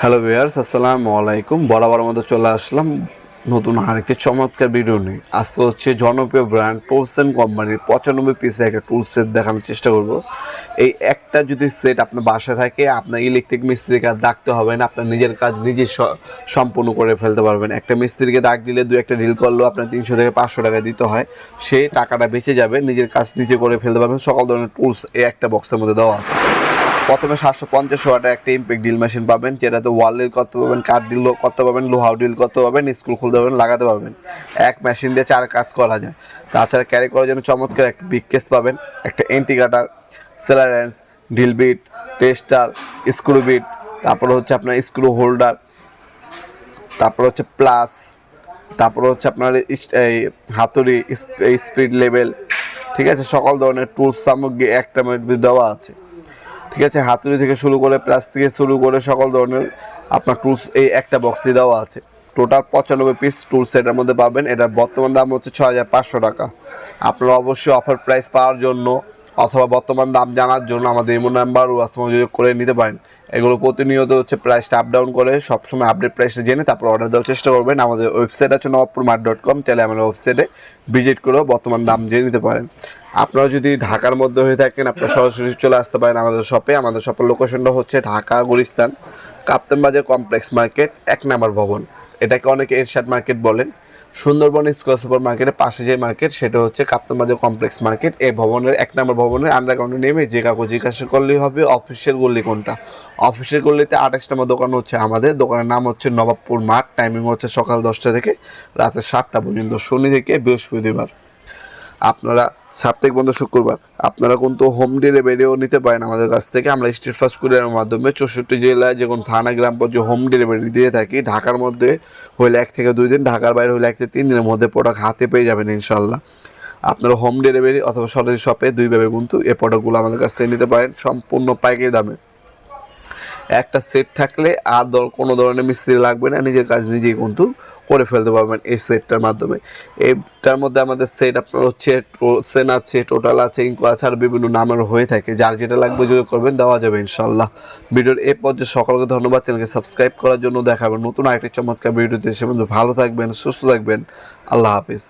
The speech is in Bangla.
হ্যালো ভিউয়ার্স আসসালামু আলাইকুম। বরাবর মতো চলে আসলাম নতুন আরেকটি চমৎকার ভিডিও নিয়ে। আজকে হচ্ছে জনপ্রিয় ব্র্যান্ড টুলসেন কোম্পানির পঁচানব্বই পিসের একটা টুল সেট দেখানোর চেষ্টা করব। এই একটা যদি সেট আপনার বাসায় থাকে, আপনার ইলেকট্রিক মিস্ত্রির কাজ ডাকতে হবে না, আপনার নিজের কাজ নিজে সম্পূর্ণ করে ফেলতে পারবেন। একটা মিস্ত্রিকে ডাক দিলে দু একটা ডিল করলেও আপনার তিনশো থেকে পাঁচশো টাকা দিতে হয়। সেই টাকাটা বেঁচে যাবে, নিজের কাজ নিজে করে ফেলতে পারবেন। সকল ধরনের টুলস এই একটা বক্সের মধ্যে দেওয়া আছে। প্রথমে সাতশো পঞ্চাশ ওয়াটের একটা ইম্পেক্ট ড্রিল মেশিন পাবেন, যেটাতে ওয়াল ডিল করতে পারবেন কাঠ ডিল করতে পারবেন লোহাও ডিল করতে পারবেন স্কুল খুলতে পারবেন, লাগাতে পারবেন। এক মেশিন দিয়ে চার কাজ করা যায়। তাছাড়া ক্যারি করার জন্য চমৎকার একটা বিগ কেস পাবেন, একটা anti cutter সেলারেন্স drill bit tester screw bit তারপরে হচ্ছে আপনার স্ক্রু হোল্ডার তারপর হচ্ছে প্লাস তারপর হচ্ছে আপনার এই হাতুড়ি স্পিড লেভেল ঠিক আছে? সকল ধরনের টুলস সামগ্রী একটা মধ্যে দেওয়া আছে। ঠিক আছে, হাতুড়ি থেকে শুরু করে প্লাস থেকে শুরু করে সকল ধরনের আপনার টুলস এই একটা বক্সে দেওয়া আছে। টোটাল পঁচানব্বই পিস টুলস এটার মধ্যে পাবেন। এটার বর্তমান দাম হচ্ছে ছ হাজার পাঁচশো টাকা। আপনারা অবশ্যই অফার প্রাইস পাওয়ার জন্য অথবা বর্তমান দাম জানার জন্য আমাদের ইমো নাম্বার ও আসমা যোগ করে নিতে পারেন। এগুলো প্রতিনিয়ত হচ্ছে প্রাইসটা আপ ডাউন করে সবসময় আপডেট প্রাইসটা জেনে তারপর অর্ডার দেওয়ার চেষ্টা করবেন। আমাদের ওয়েবসাইট আছে নবাবপুর মার্ট ডট কম তাহলে আমাদের ওয়েবসাইটে ভিজিট করেও বর্তমান দাম জেনে নিতে পারেন। আপনারা যদি ঢাকার মধ্যে হয়ে থাকেন, আপনারা সরাসরি চলে আসতে পারেন আমাদের শপে আমাদের শপের লোকেশনটা হচ্ছে ঢাকা গুলিস্তান কাপ্তান বাজার কমপ্লেক্স মার্কেট এক নম্বর ভবন। এটাকে অনেকে এরশাদ মার্কেট বলেন। সুন্দরবন স্কোয়ার সুপার মার্কেটের পাশে যে মার্কেট, সেটা হচ্ছে কাপ্তান বাজার কমপ্লেক্স মার্কেট। এই ভবনের এক নম্বর ভবনের আন্ডারগ্রাউন্ডে নেমে যে কাকু জিজ্ঞাসা করলেই হবে অফিসের গল্লি কোনটা। অফিসের গল্লিতে আঠাশ নম্বর দোকান হচ্ছে আমাদের। দোকানের নাম হচ্ছে নবাবপুর মাঠ। টাইমিং হচ্ছে সকাল দশটা থেকে রাতের সাতটা পর্যন্ত, শনি থেকে বৃহস্পতিবার। আপনারা সাপ্তাহিক বন্ধ শুক্রবার, আপনারা কিন্তু হোম ডেলিভারিও নিতে পারেন আমাদের কাছ থেকে। আমরা স্ট্রিট ফাস্ট কুরিয়ারের মাধ্যমে চৌষট্টি জেলায় যে কোনো থানা, গ্রাম পর্যন্ত হোম ডেলিভারি দিয়ে থাকি। ঢাকার মধ্যে হইলে এক থেকে দুই দিন, ঢাকার বাইরে হইলে এক থেকে তিন দিনের মধ্যে প্রোডাক্ট হাতে পেয়ে যাবেন ইনশাল্লাহ আপনারা হোম ডেলিভারি অথবা সরাসরি শপে দুইভাবে কিন্তু এই প্রোডাক্টগুলো আমাদের কাছ থেকে নিতে পারেন, সম্পূর্ণ পাইকারি দামে। একটা সেট থাকলে আর কোনো ধরনের মিস্ত্রি লাগবে না, নিজের কাজ নিজেই কিন্তু করে ফেলতে পারবেন এই সেটটার মাধ্যমে। এটার মধ্যে আমাদের সেট আপনার হচ্ছে সেন আছে টোটাল আছে ইঙ্কো আছে, আর বিভিন্ন নামের হয়ে থাকে। যার যেটা লাগবে যদি করবেন, দেওয়া যাবে ইনশাল্লাহ ভিডিওর এ পর্যায়ে সকলকে ধন্যবাদ। চ্যানেলকে সাবস্ক্রাইব করার জন্য দেখাবেন নতুন আরেকটি চমৎকার ভিডিওতে। সে ভালো থাকবেন, সুস্থ থাকবেন। আল্লাহ হাফিজ।